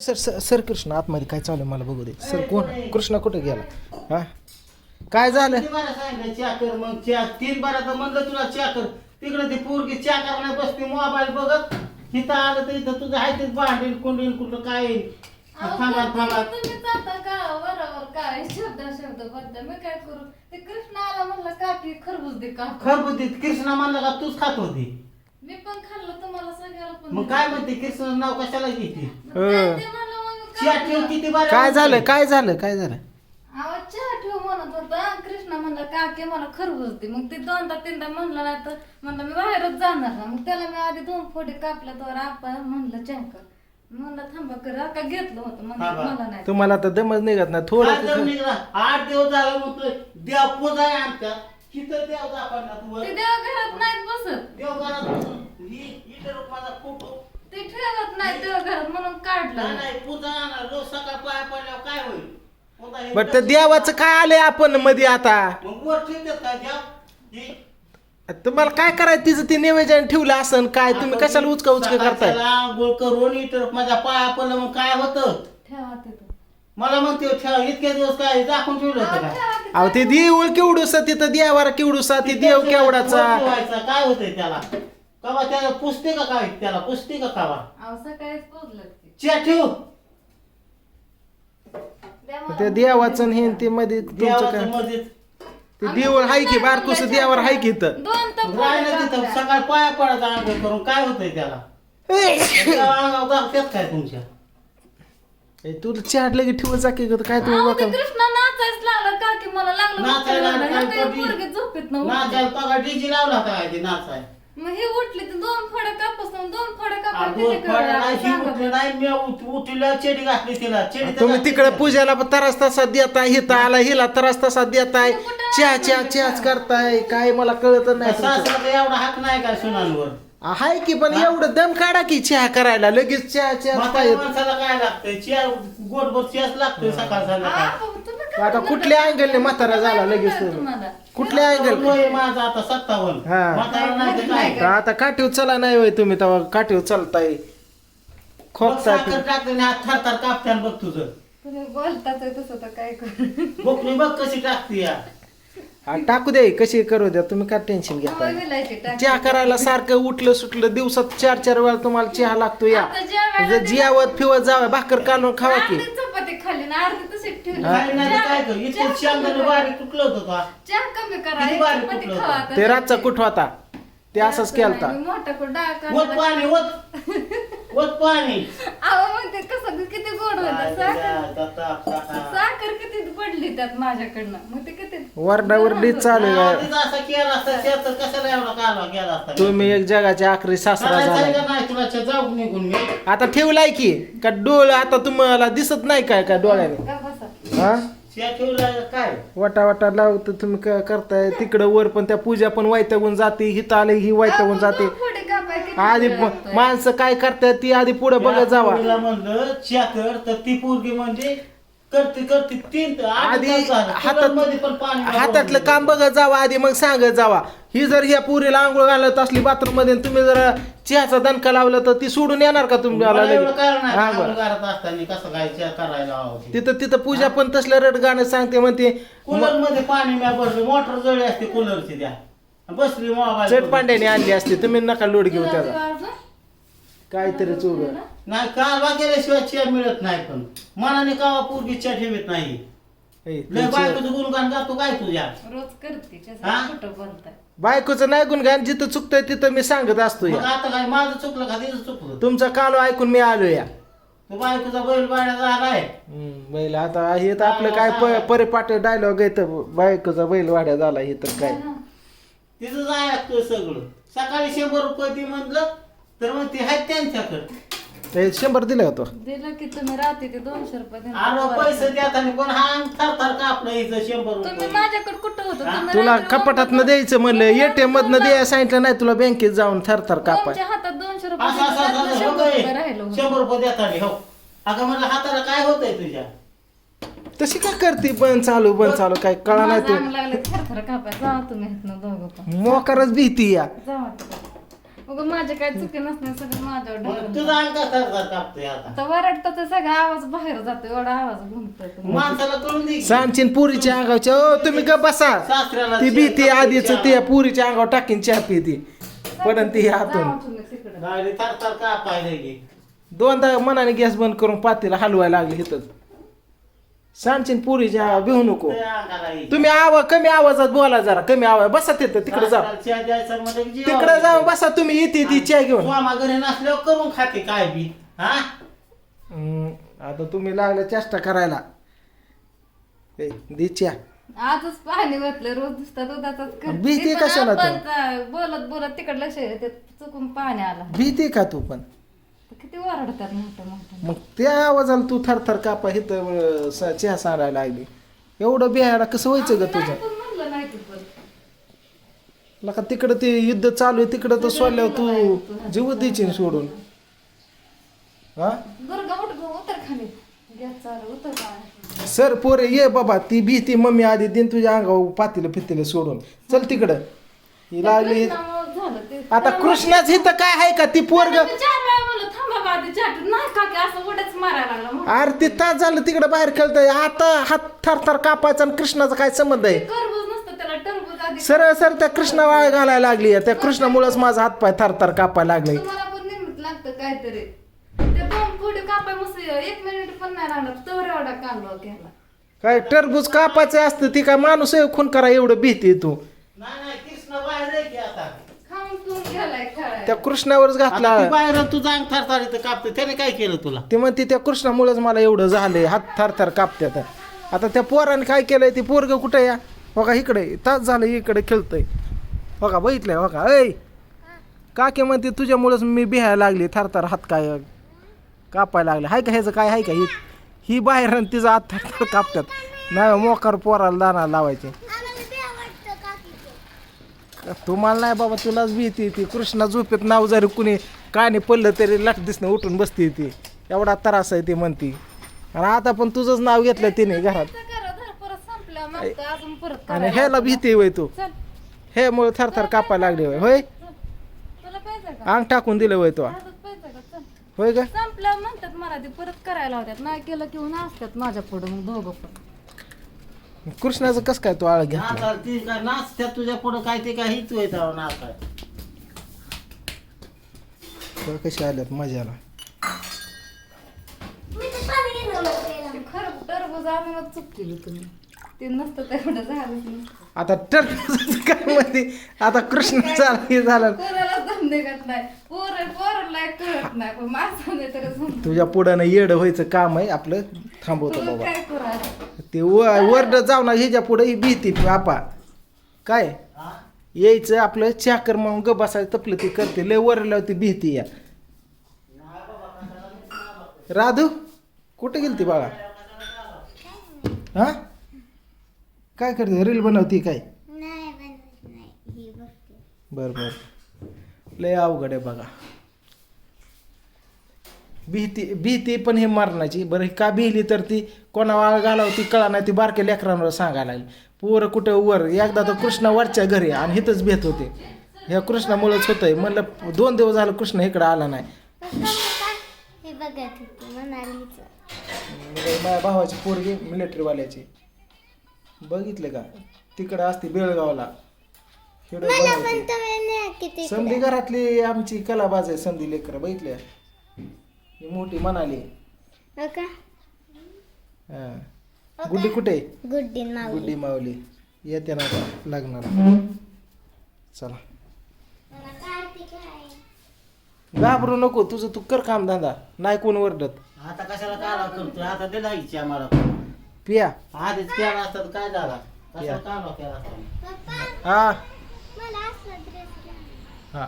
Sir sir sir Krishna आतमध्ये काय चालू आहे मला बघू दे. सर कोण? कृष्ण कुठे गेला? हा? काय झालं? सांगितलं च्या कर मग च्या तीन बारा तर म्हणलं तुला च्या कर. तिकडे ती पोरगी करणार बसते मोबाईल बघत. इथं आलं तर इथं तुझं आहे तेच भांडील कोंडील कुठं काय येईल. थांबा थांबा. तुम्ही जाता काय शब्द शब्दबद्दल मी काय करू? ते कृष्ण आला म्हणलं काकी खरबूज दे का खरबुतीत कृष्णा म्हणलं का तूच खात होती. मी पण खाल्लं तुम्हाला सगळ्याला पण मग काय म्हणते कृष्ण नाव कशाला घेते? काय ते म्हणलं मग मी च्या काय ठेव किती बारा काय झालं काय झालं काय झालं? आवाज चहा ठेव म्हणत होता. कृष्ण म्हणला काकी मला खरबूज दे. मग ते दोनदा तीनदा म्हणलं नाही तर म्हणलं मी बाहेरच जाणार ना मग त्याला मी आधी दोन कापल्या तर आपण म्हणलं चहा कर. म्हणलं थांबा कर. का घेतलं होतं म्हणलं थांबा. मला नाही. तुम्हाला तर दमच निघत नाही काय थोडं निघाला? आठ दिवस झाला म्हणतोय देव पूजा आहे आमच्या तिथं देव दाखवला तू वर. ते देव घरात नाहीत बसत देव घरात बसून ही इथं रोक माझा फोटो ते ठेवत नाही देव घरात नाही नाही, पूजा आणा रोज सकाळ पाया पडल्यावर काय होईल? पुन्हा हे बट देवाचं काय आलंय आपण मध्ये आता? मग वर ठेवतात का देव हे? तुम्हाला काय करायचं? तिचं ते निवेदन ठेवलं असन काय? तुम्ही कशाला उचका उचका करताय? सकाळच्याला आंघोळ करून इथं माझ्या पाया पडलं मग काय होतं? ठेवा मला म्हणते ठेव इतके दिवस काय दाखवून ठेवलं होतं का? ठेवा तिथं. अहो ते देऊळ केवढूसा तिथं देवारा केवढूसा ते देव ठेवायचं, काय होतंय त्याला? कवा त्याला पुसते का काय? त्याला पुसते का कावा? अहो, सकाळीच पोचलं ते. च्या ठेव. द्या मला. ते देवाचं आणि हे ते मध्ये तुमचं काय? ते देऊळ हाय की बारकोस देवावर हाय की इथं? दोन तर तिथं. सकाळ पाया पडायचं आंघोळ करून काय होतंय त्याला? अंगावर दाखवतात काय तुमच्या? ए, तुला चहाट लगे ठेवत जा की ग, काय तुम्ही अहो, ते बघा कृष्ण नाचायच लागला का? की मला लागलं नाचायला उचलायला. काय काही? पोरगी झोपेत. नाचायला का डीजी लावला होता काय ते नाचाय. मग हे उठली तर दोन फडे कापस दोन फडे अगो फळं नाही, उठली नाही मी उठ- उठीला चेडी घातली तिला. चेडी तर तुम्ही तिकडे तिला. पूजाला पण त्रास तसा देताय हिता आला हिला त्रास तसा देताय चहा चहा चहाच करताय काय मला कळत नाही तुमचं. एवढा हात नाही का सुनांवर? हाय की पण एवढं दम काढा की चहा करायला लगेच चहा चहा म्हाताऱ्या पाहिजे. माणसाला काय लागतंय? चिया गोडभर चियाच लागतोय सकाळ संध्याकाळ. आता कुठल्या अँगलने म्हातारा झाला लगेच तो? तुम्हाला कुठल्या अँगल वय माझं आता सत्तावन्न. हा. म्हातारा नाही तर काय आता काठीव चला नाही होय तुम्ही तेव्हा काठीव चालताय. मग खोकताय साखर टाकते हात थरथर कापत्यान बघ तुझं. तुम्ही बोलताच आहे तसं तर काय करू? बघ बघ कशी टाकते या. हा, टाकू दे कशी करू द्या तुम्ही काय टेन्शन घेताय? टाक. चहा करायला सारखं उठलं सुटलं दिवसात चार चार वेळा तुम्हाला चहा लागतो या. आता जर जियावत फिवत जावा भाकर काढून खावा की. अर्धी चपाती खाल्ली ना अर्धी ठेवली काय नाही तर काय कर? चहा- इतकं शेंगदाणे बारीक तुटलं होतं का? चहा कमी करा. किती एक बारीक चपाती कुठलं खावा होतं? आता. ते रातचा कुठ होता? ते असंच केलता. मी मोठा कुठं डाळ वत काढला. पाणी वत. वत पाणी. अहो मग ते कसं किती गोड होतं? काय साखर त्याच्या आता- आता- साखर किती पडली त्यात माझ्याकडनं? मग ते किती वरडावरडी चालू आहे. आधीच असं केलं असतं शेत तर कशाला एवढा कालवा केला असता? तुम्ही एक जगाचे आखरी सासरा करायचं झालाय. का नाही तुला च्या जाऊ निघून मी. आता ठेवलाय की का डोळ आता तुम्हाला दिसत नाही काय का डोळ्याने? हा? काय? वाटा वाटा लावत तुम्ही क- करताय. तिकडं वर पण त्या पूजा पण वैतागून जाते हिथं आले ही वैतागून जाते. किती आधी प-? माणसं काय करतायत ती आधी पुढे बघत जावा. म्हणलं च्या कर तर ती पोरगी म्हणजे करते करते तीन आधी तास झालं. हातात मध्ये पण पाणी हातातलं काम बघत जावा आधी मग सांगत जावा. ही जर ह्या पुरीला आंघोळ घालत असली बाथरूममध्ये आणि तुम्ही जर चहाचा दणका लावला तर ती सोडून येणार का तुम्हाला मला एवढं लगेच? काय नाही. हा, बरं. आंघोळ करत असताना कसं काय करायला हवं ते. तिथं तिथं पूजा पण तसलं रड गाणं सांगते म्हणते कूलरमध्ये पाणी भरलं. मोटर जळली असते कूलरची द्या बसली मोबाईल चट पांड्याने आणली असते. तुम्ही नका लोड घेऊ तुला काहीतरी चुग नाही कालवा केल्याशिवाय च्या मिळत नाही पण. मनाने कावा पोरगी च्या ठेवीत नाही. लय बायकोचं गुणगान गातो काय तुझ्या? रोज करते हा? त्याचं कुठं बोलताय. बायकोचं नाही गुणगान जिथं चुकतंय तिथं मी सांगत असतो मग या आता काय माझं चुकलं का तिचं चुकलं? तुमचा कालो ऐकून मी आलो या. तू बायकोचा बैल बाळ्या झालाय हम्म, बैल आता हे तर आपलं काय प- परिपाठ डायलॉग आहे तर बायकोचा बैल वाड्या झाला हे तर काय. तिचं जाय सगळं. सकाळी शंभर रुपये ती म्हणलं तर मग ती आहेत त्यांच्याकडे. ते शंभर दिलं होतो दिलं की तुम्ही राहते ते दोनशे रुपये देणार. पैसे देताना पण हा अंग थर थर कापलं हिचं शंभर तुम्ही रुपये माझ्याकडे कुठं होतं? हा? तुम्ही तुला रात्री कपाटात ओमच्या- द्यायचं म्हणलं एटीएम मधनं द्यायला सांगितलं नाही तुला बँकेत जाऊन थरथर कापाय. ओमच्या हातात दोनशे रुपये असं असं दिले, त्यातलं असं शंभर. रुपये राहिलं होतं. शंभर रुपये देताना हो. अगं म्हणलं हाताला काय होतंय तुझ्या? तशी का करते? बंद चालू बंद चालू काय कळा नाही माझं तू अंग लागले थरथर कापाय. जा तुम्ही इथनं दोघं पण. मोकारच भीती या. तिकडं. मग माझे काय चुकी नसणे सगळं माझ्यावर मग ढकलून. तुझा अंग थरथर कापतोय आता वरडतं तर सगळा आवाज बाहेर जातो एवढा आवाज घुमतोय तो. माणसाला कळून दे की. सांगशील पुरीच्या अंगावच्या ओ तुम्ही ग बसा सासऱ्याला ती भीती शेण आधीच ते पुरीच्या अंगावर टाकीन चहा पिती पडन ती हातून तिकडं. गाडी कापायला दोनदा मनाने गॅस बंद करून पातीला हलवायला लागले इथंच सांगशील पुरीच्या भिवू नको. तुम्ही आवाज कमी आवाजात बोला जरा कमी आवाज बसा तिथं तिकडे जा तिकडे जाऊ. बसा तुम्ही इथे ती चहा घेऊन घरी नसल्यावर करून खाते काय बी हा हम्म, आता तुम्ही लागले चेष्टा करायला ए, दे चहा आजच पाणी वाटलं रोज नुसता दुधाचाच. भीती ते पण कशाला? आपण बोलत बोलत तिकडे लक्ष येते चुकून पाणी आला भीती का तू पण किती ओरडतात मोठं मोठं. मग त्या आवाजाला तू थरथर कापा इथं अं, स- चहा सांगायला लागली. एवढं बिहायला कसं व्हायचं ग तुझं? पण म्हणलं नाही तू पण. लका तिकडं ते युद्ध चालू आहे तिकडं तर सोडल्यावर तू जीव द्यायची सोडून. हा? दुर्गा उठ गं, उतर खाली. गॅस चालू उतर बाळा. सर पोरे ये बाबा ती भीती मम्मी आधी दिन तुझ्या अंगावर पातीला फितीला सोडून. चल तिकडं. ही लागली. कृष्णामुळं झालं ते. आता कृष्णाच इथं काय आहे का? ती पोरग नाही का की असं मारायला लागला अरे ते तास झालं तिकडं बाहेर खेळतय. आता हात थरथर कापायचा आणि कृष्णाचा काय संबंध आहे? टरबूज नसतं त्याला टरबूज आधी सरळ सर त्या कृष्णा वाळ घालायला लागली त्या कृष्णामुळेच माझा हात पाय थरथर कापायला लागलाय तुम्हाला पण निमित्त लागतं काहीतरी. ते दोन पुढे कापाय मस्त एक मिनिट पण नाही लागणार. तर एवढा कांदा केला. काय टरबूज कापायचं असतं ती काय माणूस आहे खून करा एवढं भीती तू. नाही नाही कृष्ण बाहेर आहे की आता खाऊन पिऊन गेलाय खेळाय त्या कृष्णावरच घातला. आता ती बाहेर तुझा अंग थरथर इथं कापते. त्याने काय केलं तुला? ते म्हणते त्या कृष्णामुळेच मला एवढं झालंय. हात थरथर कापत्यात आता. त्या पोराने काय केलंय? ते पोरग कुठे या बघा इकडे. तास झालं इकडे खेळतय. बघा बघितलंय बघा. ऐ! काके म्हणते तुझ्यामुळेच मी बिहायला लागली. थरथर हात काय कापायला लागले. हाय का ह्याचं काय? आहे का? ही ही बाहेर आणि तिचा हात थरथर कापतात. नाही मोकार पोराला दाना लावायचे. तुम्हाला नाही बाबा तुलाच भीती ती. कृष्णा झोपेत नाव जरी कुणी काने पडलं तरी लट दिसणं उठून बसते ती. एवढा त्रास आहे ती म्हणती. आणि आता पण तुझंच नाव घेतलं तिने घरात. आणि. ह्याला भीती होय तू. हे मुळे थरथर कापायला लागली होय? होय अंग टाकून दिलं होय तो. होय का संपलं म्हणतात मला ते परत करायला होत्यात. नाही केलं की ऊन असतात माझ्या पुढे मग दोघं पण. कृष्णाचं कस काय तू आळ घेतला? आता ती काय नाचत्या तुझ्या पुढं काय ते काय हिच होत नाचाय बघ कशी आल्यात? मजाला ते खरं टरबूज आणूनच चूक केली तुम्ही. ते नसतं तेवढं झालंच नसतं आता टरबूजाचं काय म्हणते आता कृष्ण झाला हे झालं. पोराला दम निघत नाही. पोर पोराला कळत नाही. पण माणसाने तर समजून तुझ्या पुढं येड व्हायचं काम आहे आपलं. थांबवतो बाबा. काय ते वर्ड जाऊ ना ह्याच्या पुढे ही भीती आपा काय? यायचं आपलं चाकर मग ग बसायचं तपलं ती करते. लय वर ती भीती या. राधू कुठे गेली ती बाळा? हा? काय करते? रील बनवती काय? बर बर. लय अवघड आहे बघा. भीती भीती पण हे मरणाची. बरं का भिली? तर ती कोणा वाळ घालावं ती कळा नाही ती बारक्या लेकरांवर सांगायला लागली. पोरं कुठं वर? एकदा तर कृष्णा वरच्या घरी आणि हिथंच भेट होते. ह्या कृष्णामुळेच होतंय. म्हणलं दोन दिवस झालं कृष्ण इकडं आला नाही. हे म्हणजे माझ्या भावाची पोरगी मिलिटरीवाल्याची. बघितले का? तिकडं असते बेळगावला. समधी घरातली आमची कलाबाज आहे समधी लेकर बघितल्या ही मोठी म्हणाली. हो का? हा. गुड्डी कुठे? गुड्डी मावली येते ना आता लग्नाला. चला. मला कार्तिक आहे. घाबरू नको तुझं तू कर काम धंदा. नाही कोण वरडत आता कशाला काला करतोय? आता दिला इच्छा आम्हाला पिया. आधीच केला असता तर काय झाला? या. कशाला काला केला असता? पप्पा हा. मला असला ड्रेस घ्या. हा.